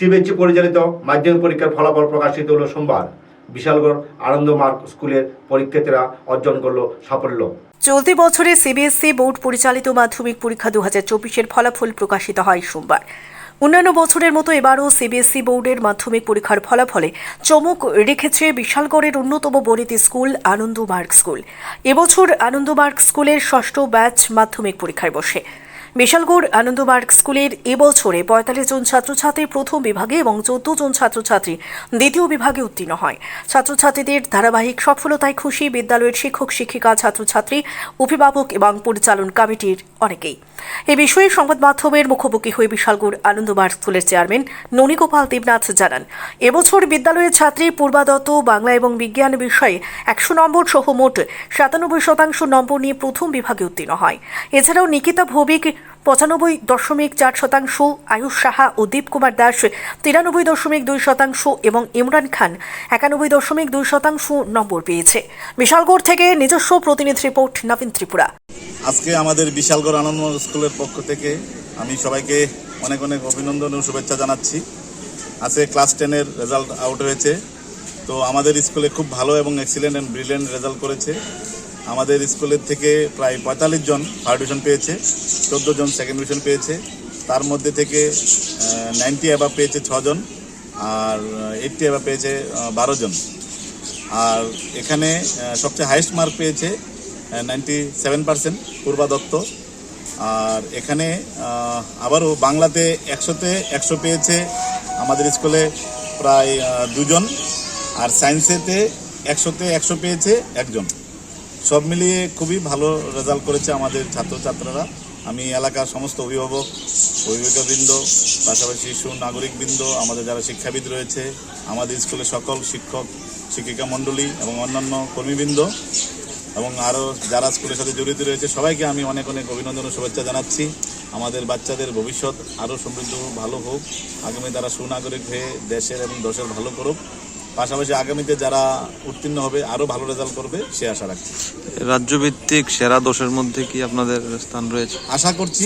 CBSE পরিচালিত মাধ্যমিক পরীক্ষার ফলাফল প্রকাশিত হলো সোমবার। বিশালগড় আনন্দ মার্গ স্কুলের পরীক্ষার্থীরা অর্জন করল সাফল্য। চলতি বছরে সিবিএসসি বোর্ড পরিচালিত মাধ্যমিক পরীক্ষা দু চব্বিশের ফলাফল প্রকাশিত হয় সোমবার। অন্যান্য বছরের মতো এবারও সিবিএসসি বোর্ডের মাধ্যমিক পরীক্ষার ফলাফলে চমক রেখেছে বিশালগড়ের অন্যতম বনিতি স্কুল আনন্দমার্গ স্কুল। এবছর আনন্দমার্গ স্কুলের ষষ্ঠ ব্যাচ মাধ্যমিক পরীক্ষায় বসে। বিশালগড় আনন্দমার্গ স্কুলের এবছরে পঁয়তাল্লিশ জন ছাত্রছাত্রী প্রথম বিভাগে এবং চোদ্দ জন ছাত্রছাত্রী দ্বিতীয় বিভাগে উত্তীর্ণ হয়। ছাত্রছাত্রীদের ধারাবাহিক সফলতায় খুশি বিদ্যালয়ের শিক্ষক, শিক্ষিকা, ছাত্রছাত্রী, অভিভাবক এবং পরিচালন কমিটির অনেকেই। এ বিষয়ে সংবাদ মাধ্যমের মুখোমুখি হয়ে বিশালগড় আনন্দমার্গ স্কুলের চেয়ারম্যান ননীগোপাল দেবনাথ জানান, এবছর বিদ্যালয়ের ছাত্রী পূর্বাদত্ত বাংলা এবং বিজ্ঞান বিষয়ে একশো নম্বর সহ মোট সাতানব্বই শতাংশ নম্বর নিয়ে প্রথম বিভাগে উত্তীর্ণ হয়। এছাড়াও নিকিতা ভৌমিক পঁচানব্বই দশমিক চার শতাংশ, আয়ুষ সাহা ও দীপ কুমার দাস তিরানব্বই দশমিক দুই শতাংশ এবং ইমরান খান একানব্বই দশমিক দুই শতাংশ নম্বর পেয়েছে। বিশালগড় থেকে নিজস্ব প্রতিনিধি রিপোর্ট নবীন ত্রিপুরা। আজকে আমাদের বিশালগড় আনন্দ স্কুলের পক্ষ থেকে আমি সবাইকে অনেক অনেক অভিনন্দন ও শুভেচ্ছা জানাচ্ছি। আজকে ক্লাস টেনের রেজাল্ট আউট হয়েছে। তো আমাদের স্কুলে খুব ভালো এবং এক্সিলেন্ট অ্যান্ড ব্রিলিয়েন্ট রেজাল্ট করেছে। আমাদের স্কুলের থেকে প্রায় পঁয়তাল্লিশ জন ফার্স্ট ডিভিশন পেয়েছে, চোদ্দ জন সেকেন্ড ডিভিশন পেয়েছে। তার মধ্যে থেকে নাইনটি অ্যাবাব পেয়েছে ছজন আর এইটটি অ্যাবাব পেয়েছে বারো জন। আর এখানে সবচেয়ে হাইয়েস্ট মার্ক পেয়েছে ninety seven percent Purba Dutta. আর এখানে আবারও বাংলাতে একশোতে একশো পেয়েছে আমাদের স্কুলে প্রায় দুজন। আর সায়েন্সেতে একশোতে একশো পেয়েছে একজন। সব মিলিয়ে খুবই ভালো রেজাল্ট করেছে আমাদের ছাত্রছাত্রীরা। আমি এলাকার সমস্ত অভিভাবক, অভিভাবকবৃন্দ, পাশাপাশি সুনাগরিকবৃন্দ আমাদের যারা শিক্ষাবিদ রয়েছে, আমাদের স্কুলে সকল শিক্ষক, শিক্ষিকা মণ্ডলী এবং অন্যান্য কর্মীবৃন্দ এবং আরও যারা স্কুলের সাথে জড়িত রয়েছে সবাইকে আমি অনেক অনেক অভিনন্দন ও শুভেচ্ছা জানাচ্ছি। আমাদের বাচ্চাদের ভবিষ্যৎ আরও সমৃদ্ধ ভালো হোক। আগামী তারা সুনাগরিক হয়ে দেশের এবং দশের ভালো করুক। পাশাপাশি আগামীতে যারা উত্তীর্ণ হবে আরও ভালো রেজাল্ট করবে সে আশা রাখছি। রাজ্যভিত্তিক সেরা দশের মধ্যে কি আপনাদের স্থান রয়েছে? আশা করছি